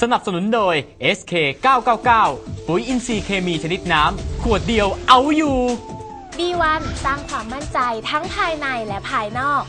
สนับสนุนโดย SK 999 ปุ๋ยอินทรีย์เคมีชนิดน้ำ ขวดเดียวเอาอยู่ B1 สร้างความมั่นใจทั้งภายในและภายนอก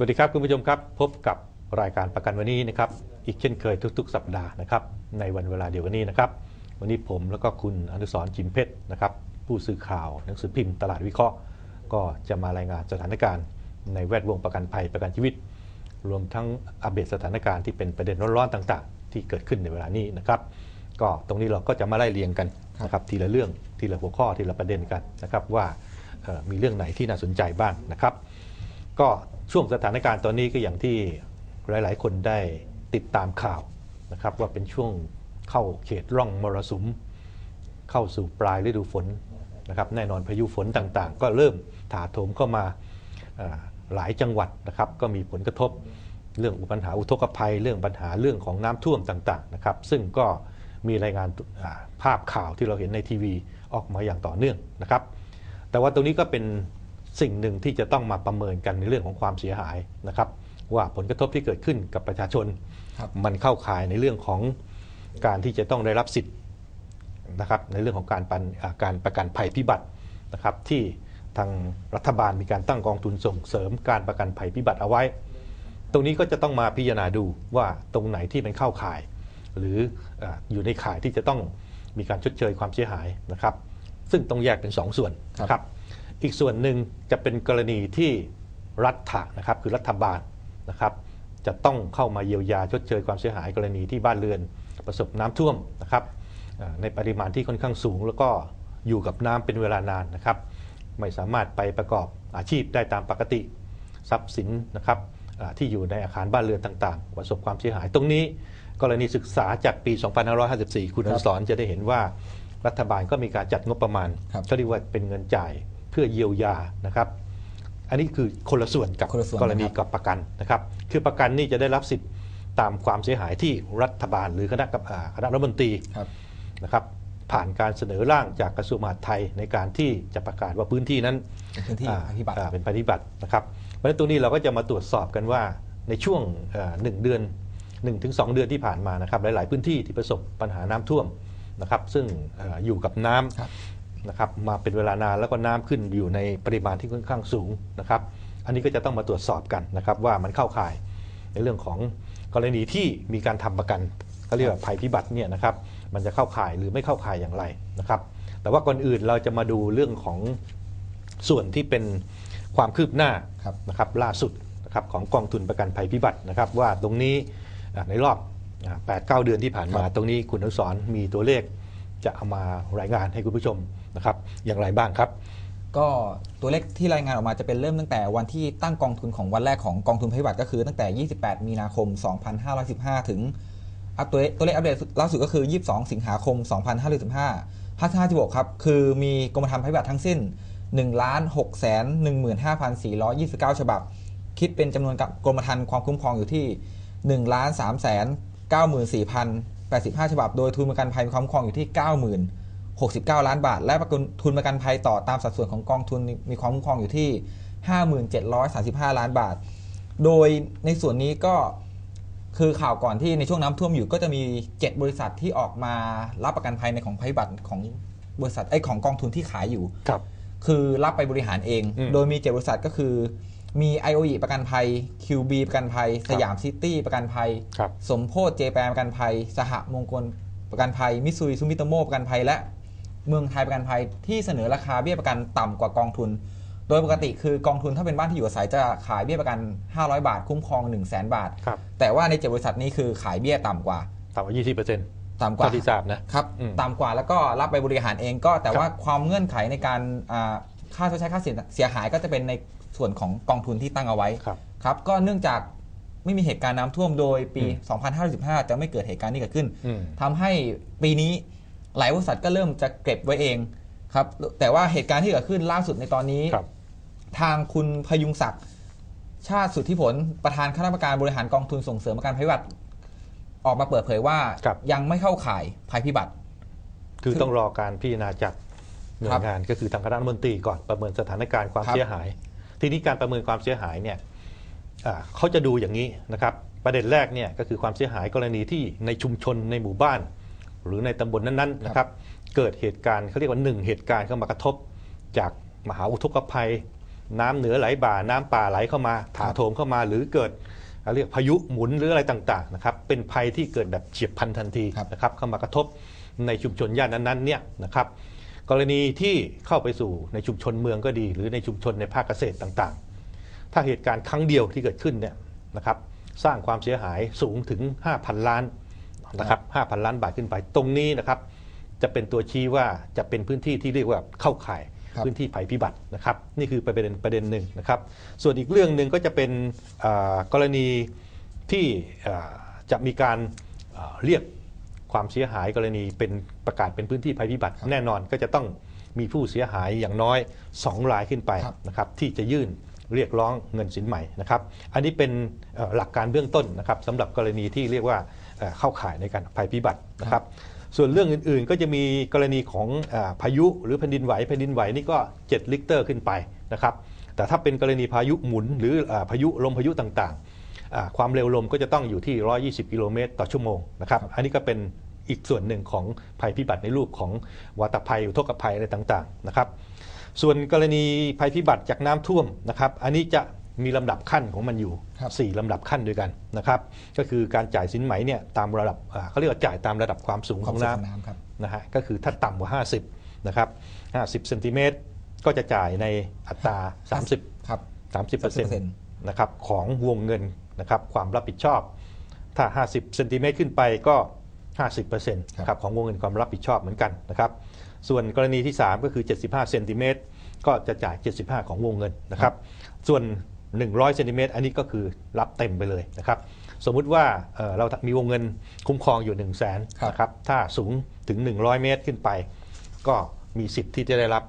สวัสดีครับคุณผู้ชมครับ พบกับรายการประกันวันนี้นะครับอีกเช่นเคยทุก ๆ สัปดาห์นะครับในวันเวลาเดียวกันนี้นะครับวันนี้ผมแล้วก็คุณอนุสรจิมเพชรนะครับผู้สื่อข่าวหนังสือพิมพ์ตลาดวิเคราะห์ ก็จะมารายงานสถานการณ์ ในแวดวงประกันภัยประกันชีวิต รวมทั้งอัปเดตสถานการณ์ที่เป็นประเด็นร้อนๆต่าง ๆ ที่เกิดขึ้นในเวลานี้นะครับก็ตรงนี้เราก็จะมาไล่เรียงกันนะครับทีละเรื่องทีละหัวข้อทีละประเด็นกันนะครับว่ามีเรื่องไหนที่น่าสนใจบ้างนะครับ ก็ช่วงสถานการณ์ตอนนี้ก็อย่างที่หลาย ๆ คนได้ติดตามข่าวนะครับว่าเป็นช่วงเข้าเขตร่องมรสุม เข้าสู่ปลายฤดูฝนนะครับแน่นอนพายุฝนต่างๆ ก็เริ่มถาโถมเข้ามาหลายจังหวัดนะครับก็มีผลกระทบเรื่องปัญหาอุทกภัย เรื่องปัญหาเรื่องของน้ำท่วมต่างๆนะครับซึ่งก็มีรายงานภาพข่าวที่เราเห็นในทีวีออกมาอย่างต่อเนื่องนะครับ แต่ว่าตรงนี้ก็เป็น สิ่งหนึ่งที่จะต้องมาประเมินกันในเรื่องของความเสียหายนะครับ ว่าผลกระทบที่เกิดขึ้นกับประชาชนครับมันเข้าข่ายในเรื่องของการที่จะต้องได้รับสิทธิ์นะครับในเรื่องของการปันอ่าการประกันภัยพิบัตินะครับที่ทางรัฐบาลมีการตั้งกองทุนส่งเสริมการประกันภัยพิบัติเอาไว้ ตรงนี้ก็จะต้องมาพิจารณาดูว่าตรงไหนที่เป็นเข้าข่าย หรืออาอยู่ในข่ายที่จะต้องมีการชดเชยความเสียหายนะครับ ซึ่งต้องแยกเป็น 2ส่วนนะครับ อีกส่วนหนึ่งจะเป็นกรณีที่รัฐะนะครับคือรัฐบาลนะครับ จะต้องเข้ามาเยียวยาชดเชยความเสียหายกรณีที่บ้านเรือนประสบน้ำท่วมนะครับอ่าในปริมาณที่ค่อนข้างสูง แล้วก็อยู่กับน้ำเป็นเวลานานนะครับ ไม่สามารถไปประกอบอาชีพได้ตามปกติทรัพย์สินนะครับอ่าที่อยู่ในอาคารบ้านเรือนต่างๆ ประสบความเสียหายตรงนี้ กรณีศึกษาจากปี 2554 คุณอนุสรณ์จะได้เห็นว่ารัฐบาลก็มีการจัดงบประมาณครับเขาเรียกว่าเป็นเงินจ่ายเพื่อเยียวยานะครับ อันนี้คือคนละส่วนกับคนละส่วนกรณีนะครับกับประกันนะครับ คือประกันนี่จะได้รับสิทธิ์ตามความเสียหายที่รัฐบาลหรือคณะกับอ่าคณะรัฐมนตรีครับนะครับ ผ่านการเสนอร่างจากกระทรวงมหาดไทยในการที่จะประกาศว่าพื้นที่นั้นเป็นพื้นที่อ่าภัยพิบัติอ่าเป็นภัยพิบัตินะครับเพราะฉะนั้นตรงนี้เราก็จะมาตรวจสอบกันว่าในช่วงเอ่อหนึ่งเดือน1ถึง2เดือนที่ผ่านมานะครับหลาย ๆ พื้นที่ที่ประสบปัญหาน้ำท่วมนะครับซึ่งเอ่ออยู่กับน้ำครับ นะครับมาเป็นเวลานานแล้วก็น้ำขึ้นอยู่ในปริมาณที่ค่อนข้างสูงนะครับ อันนี้ก็จะต้องมาตรวจสอบกันนะครับ ว่ามันเข้าข่ายในเรื่องของกรณีที่มีการทำประกันเขาเรียกว่าภัยพิบัติเนี่ยนะครับ มันจะเข้าข่ายหรือไม่เข้าข่ายอย่างไรนะครับ แต่ว่าก่อนอื่นเราจะมาดูเรื่องของส่วนที่เป็นความคืบหน้าครับนะครับล่าสุดนะครับของกองทุนประกันภัยพิบัตินะครับ ว่าตรงนี้อ่าในรอบแปดเก้าเดือนที่ผ่านมาครับตรงนี้คุณอนุสรณ์มีตัวเลขจะเอามารายงานให้คุณผู้ชมนะครับอย่างไรบ้างครับก็ตัวเลขที่รายงานออกมาจะเป็นเริ่มตั้งแต่วันที่ตั้งกองทุนของวันแรกของกองทุนภัยพิบัติก็คือตั้งแต่ 28 มีนาคม 2515 ถึงอัปตัวเลขตัวเลขอัปเดตล่าสุดก็คือ 22 สิงหาคม 2515 5516ครับ คือมีกรมธรรม์ภัยพิบัติทั้งสิ้น 1 6 1 5 4 2 9 ฉบับ คิดเป็นจำนวนกับกรมธรรม์ความคุ้มครองอยู่ที่ 1 3 9 4 85 ฉบับ โดยทุนประกันภัยมีความคุ้มครองอยู่ที่ 90,000 69 ล้านบาท และประกันทุนประกันภัยต่อตามสัดส่วนของกองทุนมีความคุ้มครองอยู่ที่ 5735 ล้านบาท โดยในส่วนนี้ก็คือข่าวก่อนที่ในช่วงน้ำท่วมอยู่ก็จะมี 7 บริษัทที่ออกมารับประกันภัยในของภัยพิบัติของบริษัทไอ้ยของกองทุนที่ขายอยู่ครับคือรับไปบริหารเองอืมโดยมีเจ็ดบริษัทก็คือมี IOE ประกันภัย QB ประกันภัย สยามซิตี้ประกันภัยครับสมโพธเจแปนประกันภัย สหมงคลประกันภัย มิซุยซูมิโตโมประกันภัย และ เมืองไทยประกันภัยที่เสนอราคาเบี้ยประกันต่ำกว่ากองทุน โดยปกติคือกองทุนถ้าเป็นบ้านที่อยู่อาศัยจะขายเบี้ยประกัน 500 บาท คุ้มครอง 1 0 0 0 0แบาทครับแต่ว่าในเจ็ดบริษัทนี้คือขายเบี้ยต่ำกว่าต่ำกว่า 20เปอร์เซ็นต์ต่ำกว่าเท่าที่ทราบนะครับอืมต่ำกว่าแล้วก็รับไปบริหารเองก็แต่ครับว่าความเงื่อนไขในการอ่าค่าชดใช้ค่าเสียเสียหายก็จะเป็นในส่วนของกองทุนที่ตั้งเอาไว้ครับครับก็เนื่องจากไม่มีเหตุการณ์น้ำท่วมโดยปีอืม2515 จะไม่เกิดเหตุการณ์นี้เกิดขึ้นอืมทำให้ปีนี้ หลายบริษัทก็เริ่มจะเก็บไว้เองครับแต่ว่าเหตุการณ์ที่เกิดขึ้นล่าสุดในตอนนี้ครับทางคุณพยุงศักดิ์ชาติสุทธิผลประธานคณะกรรมการบริหารกองทุนส่งเสริมประกันภัยพิบัติออกมาเปิดเผยว่าครับยังไม่เข้าข่ายภัยพิบัติ คือต้องรอการพิจารณาจากหน่วครัยบงานก็คือทางคณะรัฐมนตรีก่อนประเมินสถานการณ์ความครับเสียหาย ทีนี้การประเมินความเสียหายเนี่ยอ่าเขาจะดูอย่างนี้นะครับ ประเด็นแรกเนี่ยก็คือความเสียหายกรณีที่ในชุมชนในหมู่บ้าน หรือในตำบลนั้นๆนะครับเกิดเหตุการณ์เขาเรียกว่าหนึ่งเหตุการณ์เข้ามากระทบ จากมหาอุทกภัย น้ำเหนือไหลบ่า น้ำป่าไหลเข้ามาถาโถมเข้ามา หรือเกิดเรียกพายุหมุนหรืออะไรต่างๆนะครับเป็นภัยที่เกิดแบบเฉียบพลันทันทีครับนะครับเข้ามากระทบในชุมชนย่านนั้นๆเนี่ยนะครับกรณีที่เข้าไปสู่ในชุมชนเมืองก็ดี หรือในชุมชนในภาคเกษตรต่างๆ ถ้าเหตุการณ์ครั้งเดียวที่เกิดขึ้นเนี่ยนะครับสร้างความเสียหายสูงถึง 5,000 ล้าน นะครับ5,000 ล้านบาทขึ้นไป ตรงนี้นะครับจะเป็นตัวชี้ว่าจะเป็นพื้นที่ที่เรียกว่าเข้าข่ายครับพื้นที่ภัยพิบัตินะครับ นี่คือประเด็นประเด็นหนึ่งนะครับ ส่วนอีกเรื่องหนึ่งก็จะเป็นอ่ากรณีที่อ่าจะมีการอ่าเรียกความเสียหายกรณีเป็นประกาศเป็นพื้นที่ภัยพิบัติ แน่นอนก็จะต้องมีผู้เสียหายอย่างน้อย 2 รายขึ้นไปครับนะครับที่จะยื่นเรียกร้องเงินสินใหม่นะครับ อันนี้เป็นเอ่อหลักการเบื้องต้นนะครับสำหรับกรณีที่เรียกว่า เอ่อเข้าข่ายในการภัยพิบัตินะครับ ส่วนเรื่องอื่นๆ ก็จะมีกรณีของอาพายุหรือแผ่นดินไหวแผ่นดินไหวนี่ก็ 7 ลิกเตอร์ขึ้นไปนะครับ แต่ถ้าเป็นกรณีพายุหมุนหรืออาพายุลมพายุต่างๆอ่าความเร็วลมก็จะต้องอยู่ที่ 120 กิโลเมตรต่อชั่วโมงนะครับ อันนี้ก็เป็นอีกส่วนหนึ่งของภัยพิบัติในรูปของวาตภัยอุทกภัยอะไรต่างๆนะครับ ส่วนกรณีภัยพิบัติจากน้ำท่วมนะครับ อันนี้จะ มีลำดับขั้นของมันอยู่ครับสี่ลำดับขั้นด้วยกันนะครับก็คือการจ่ายสินไหมเนี่ยตามระดับอ่าเขาเรียกว่าจ่ายตามระดับความสูงคขวามองสูงน้ของน้ำครับำนะฮะก็คือถ้าต่ำกว่า 50นะครับ50เซนติเมตรก็จะจ่ายในอัตรา 30 ครับ 30เปอร์เซ็นต์30%นะครับของวงเงินนะครับความรับผิดชอบ ถ้า 50เซนติเมตรขึ้นไปก็ 50%นะครับของวงเงินความรับผิดชอบเหมือนกันนะครับส่วนกรณีที่ 3 ก็คือ 75เซนติเมตรก็จะจ่าย 75 ของวงเงินนะครับส่วน 100เซนติเมตรอันนี้ก็คือรับเต็มไปเลยนะครับสมมุติว่าเอ่อเรามีวงเงินคุ้มครองอยู่ 1 0 0 0 0แสนครับนะครับถ้าสูงถึง 100 เมตรขึ้นไป ก็มีสิทธิ์ที่จะได้รับ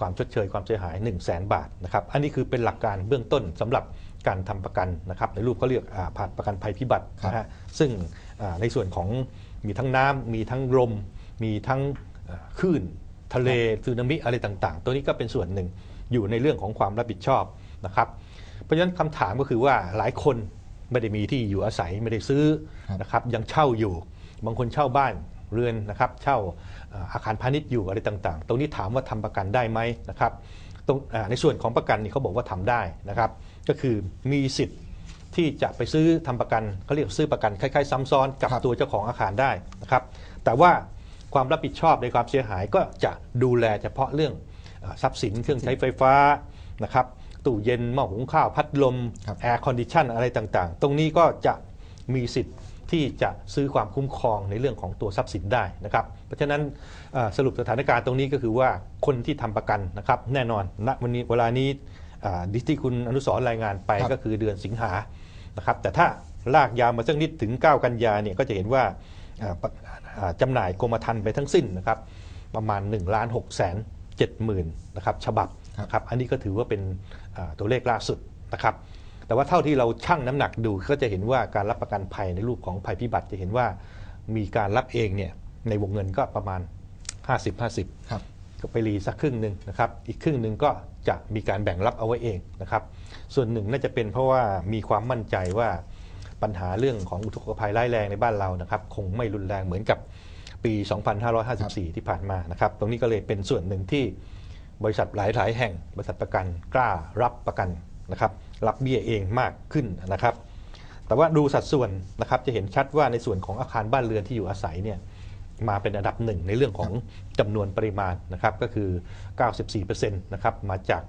ความชดเชยความเสียหาย 1 0 0 0 0แสนบาทนะครับอันนี้คือเป็นหลักการเบื้องต้นสำหรับการทำประกันนะครับในรูปเขาเรียกอ่าผ่านประกันภัยพิบัติครับนะฮะซึ่งอ่าในส่วนของมีทั้งน้ำมีทั้งลมมีทั้งอ่าคลื่นทะเลสึนามิอะไรต่างๆ ตัวนี้ก็เป็นส่วนหนึ่งอยู่ในเรื่องของความรับผิดชอบนะครับ เพราะฉะนั้นคำถามก็คือว่าหลายคนไม่ได้มีที่อยู่อาศัยไม่ได้ซื้อครับนะครับยังเช่าอยู่ บางคนเช่าบ้านเรือนนะครับเช่าเอ่ออาคารพาณิชย์อยู่อะไรต่าง ๆ ตรงนี้ถามว่าทำประกันได้ไหมนะครับตรงอ่าในส่วนของประกันนี่เขาบอกว่าทำได้นะครับ ก็คือมีสิทธิ์ที่จะไปซื้อทำประกันเขาเรียกซื้อประกันคล้ายๆซ้ำซ้อนกับครับตัวเจ้าของอาคารได้นะครับ แต่ว่าความรับผิดชอบในความเสียหายก็จะดูแลเฉพาะเรื่องเอ่อทรัพย์สินเครื่องใช้ไฟฟ้านะครับ ตู้เย็นหม้อหุงข้าวพัดลมครับแอร์คอนดิชันอะไรต่างๆ ตรงนี้ก็จะมีสิทธิ์ที่จะซื้อความคุ้มครองในเรื่องของตัวทรัพย์สินได้นะครับ เพราะฉะนั้นเอ่อสรุปสถานการณ์ตรงนี้ก็คือว่าคนที่ทำประกันนะครับ แน่นอนณวันนี้เวลานี้อ่าดิที่คุณอนุสรณ์รายงานไปครับก็คือเดือนสิงหานะครับ แต่ถ้าลากยาวมาสักนิดถึง 9 กันยาเนี่ยก็จะเห็นว่าอ่าปะอ่าจำหน่ายกรมธรรม์ไปทั้งสิ้นนะครับ ประมาณ1ล้าน6แสน7หมื่นนะครับฉบับ ครับนะครับอันนี้ก็ถือว่าเป็นอ่าตัวเลขล่าสุดนะครับแต่ว่าเท่าที่เราชั่งน้ำหนักดูก็จะเห็นว่าการรับประกันภัยในรูปของภัยพิบัติจะเห็นว่ามีการรับเองเนี่ยในวงเงินก็ประมาณ 50-50ครับก็ไปรีสักครึ่งหนึ่งนะครับอีกครึ่งหนึ่งก็จะมีการแบ่งรับเอาไว้เองนะครับส่วนหนึ่งน่าจะเป็นเพราะว่ามีความมั่นใจว่าปัญหาเรื่องของอุทกภัยร้ายแรงในบ้านเรานะครับคงไม่รุนแรงเหมือนกับปี 2554 ที่ผ่านมานะครับตรงนี้ก็เลยเป็นส่วนหนึ่งที่ บริษัทหลายๆแห่ง บริษัทประกันกล้ารับประกันนะครับ รับเบี้ยเองมากขึ้นนะครับ แต่ว่าดูสัดส่วนนะครับจะเห็นชัดว่าในส่วนของอาคารบ้านเรือนที่อยู่อาศัยเนี่ยมาเป็นอันดับหนึ่งในเรื่องของจำนวนปริมาณนะครับก็คือ 94%นะครับมาจาก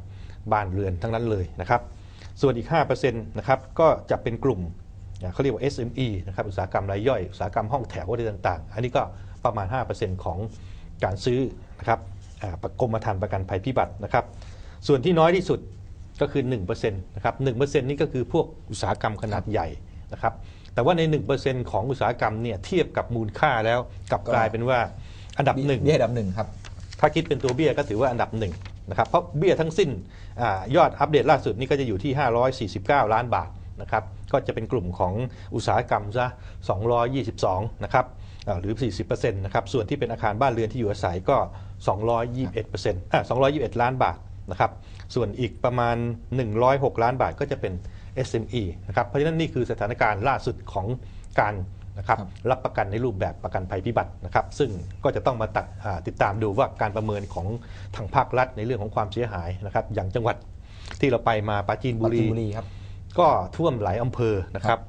บ้านเรือนทั้งนั้นเลยนะครับ ส่วนอีก5%นะครับก็จะเป็นกลุ่มเขาเรียกว่า SME นะครับอุตสาหกรรมรายย่อย อุตสาหกรรมห้องแถวอะไรต่าง ๆ อันนี้ก็ประมาณ 5%ของการซื้อนะครับ กรมธรรม์ประกันภัยพิบัตินะครับ ส่วนที่น้อยที่สุดก็คือ1%นะครับ1%นี่ก็คือพวกอุตสาหกรรมขนาดใหญ่นะครับ แต่ว่าใน 1%ของอุตสาหกรรมเนี่ยเทียบกับมูลค่าแล้วกลับก็กลายเป็นว่าอันดับหนึ่งเบี้ยอันดับหนึ่งครับ ถ้าคิดเป็นตัวเบี้ยก็ถือว่าอันดับหนึ่งนะครับ เพราะเบี้ยทั้งสิ้นอายอดอัปเดตล่าสุดนี่ก็จะอยู่ที่ 549 ล้านบาทนะครับ ก็จะเป็นกลุ่มของอุตสาหกรรมซะ 222 นะครับอ่า หรือ 40%นะครับ ส่วนที่เป็นอาคารบ้านเรือนที่อยู่อาศัยก็ 221%อ่า221 ล้านบาทนะครับ ส่วนอีกประมาณ 106 ล้านบาทก็จะเป็น SME นะครับ เพราะฉะนั้นนี่คือสถานการณ์ล่าสุดของการนะครับครับรับประกันในรูปแบบประกันภัยพิบัตินะครับ ซึ่งก็จะต้องมาตัดอ่าติดตามดูว่าการประเมินของทางภาครัฐในเรื่องของความเสียหายนะครับ อย่างจังหวัดที่เราไปมาปราจีนบุปราจีรีนบุรีครับก็ท่วมหลายอำเภอนะครับ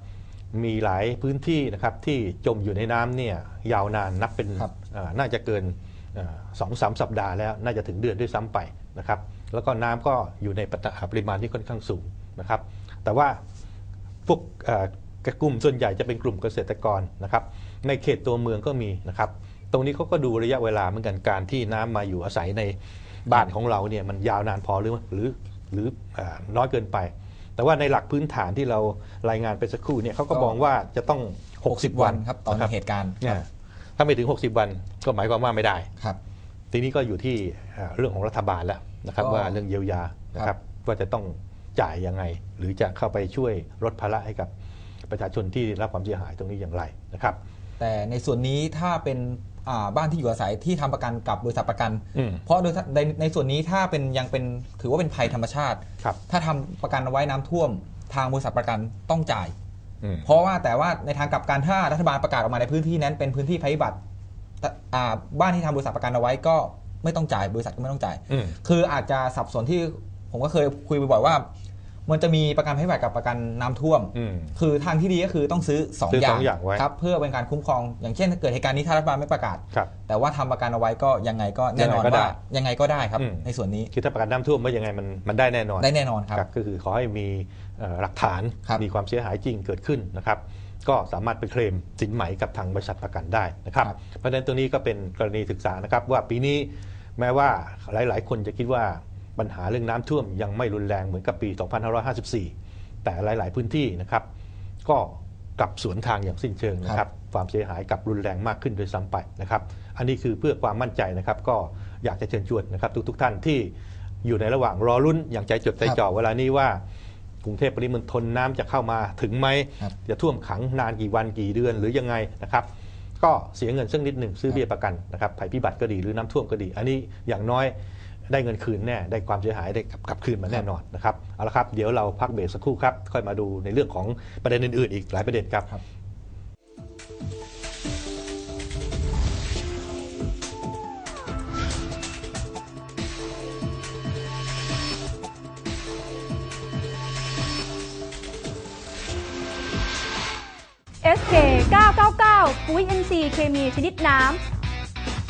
มีหลายพื้นที่นะครับที่จมอยู่ในน้ำเนี่ยยาวนานนับเป็นครับอ่าน่าจะเกินสองสามสัปดาห์แล้วน่าจะถึงเดือนด้วยซ้ำไปนะครับ แล้วก็น้ำก็อยู่ในปริมาณที่ค่อนข้างสูงนะครับ แต่ว่าพวกเอ่อกลุ่มส่วนใหญ่จะเป็นกลุ่มเกษตรกรนะครับ ในเขตตัวเมืองก็มีนะครับ ตรงนี้เขาก็ดูระยะเวลาเหมือนกันการที่น้ำมาอยู่อาศัยในบ้านของเราเนี่ยมันยาวนานพอหรือหรือหรืออาน้อยเกินไป แต่ว่าในหลักพื้นฐานที่เรารายงานไปสักครู่เนี่ยเขาก็ก็มองว่าจะต้อง 60 วันครับตอนนะเหตุการณ์เนี่ยถ้าไม่ถึง 60 วันก็หมายความว่าไม่ได้ครับทีนี้ก็อยู่ที่เอ่อเรื่องของรัฐบาลแล้วนะครับก็ว่าเรื่องเยียวยานะคครัรับบว่าจะต้องจ่ายยังไง หรือจะเข้าไปช่วยลดภาระให้กับประชาชนที่ได้รับความเสียหายตรงนี้อย่างไรนะครับ แต่ในส่วนนี้ถ้าเป็นอ่า บ้านที่อยู่อาศัยที่ทำประกันกับบริษัทประกันอืมเพราะโดยในในส่วนนี้ถ้าเป็นยังเป็นถือว่าเป็นภัยธรรมชาติครับถ้าทำประกันเอาไว้น้ำท่วม ทางบริษัทประกันต้องจ่ายอืมเพราะว่าแต่ว่าในทางกลับการถ้ารัฐบาลประกาศออกมาในพื้นที่นั้นเป็นพื้นที่ภัยพิบัติแต่อ่าบ้านที่ทำบริษัทประกันเอาไว้ก็ไม่ต้องจ่ายบริษัทก็ไม่ต้องจ่ายอืมคืออาจจะสับสนที่ผมก็เคยคุยบ่อยๆว่า มันจะมีประกันภัยพิบัติกับประกันน้ำท่วมอืมคือทางที่ดีก็คือต้องซื้อสองซื้ออสย่าองงอย่างไว้ครับเพื่อเป็นการคุ้มครอง อย่างเช่นถ้าเกิดเหตุการณ์นี้ถ้ารัฐบาลไม่ประกาศครับแต่ว่าทำประกันเอาไว้ก็ยังไงก็แน่นอนยังไงก็ได้ว่ายังไงก็ได้ครับอืมในส่วนนี้คือถ้าประกันน้ำท่วมว่ายังไงมันมันได้แน่นอนได้แน่นอนครับก็คือขอให้มีเอ่อหลักฐานครับมีความเสียหายจริงเกิดขึ้นนะครับก็สามารถไปเคลมสินไหมกับทางบริษัทประกันได้นะครับครับเพราะฉะนั้นตรงนี้ก็เป็นกรณีศึกษานะครับว่าปีนี้แม้ว่าหลาย ๆ คนจะคิดว่า ปัญหาเรื่องน้ำท่วมยังไม่รุนแรงเหมือนกับปี 2554 แต่หลาย ๆ พื้นที่นะครับ ก็กลับสวนทางอย่างสิ้นเชิงนะคครัรับบความเสียหายกลับรุนแรงมากขึ้นโดยซ้ำไปนะครับ อันนี้คือเพื่อความมั่นใจนะครับ ก็อยากจะเชิญชวนนะครับ ทุกๆท่านที่อยู่ในระหว่างรอรุ่นอย่างใจจดใจจ่อเวลานี้ว่ากรุงเทพปริมณฑลน้ำจะเข้ามาถึงไหมครับจะท่วมขังนานกี่วันกี่เดือนหรือยังไงนะครับ ก็เสียเงินสักนิดหนึ่งซื้อเบี้ยประกันนะครับภัยพิบัติก็ดีหรือน้ำท่วมก็ดี อันนี้อย่างน้อย ได้เงินคืนแน่ ได้ความเสียหายได้กลับกลับคืนมาแน่นอนนะครับ เอาละครับ เดี๋ยวเราพักเบรกสักครู่ครับ ค่อยมาดูในเรื่องของประเด็นอื่นๆ อีกหลายประเด็นครับครับ SK 999 ปุ๋ย NC เคมีชนิดน้ำ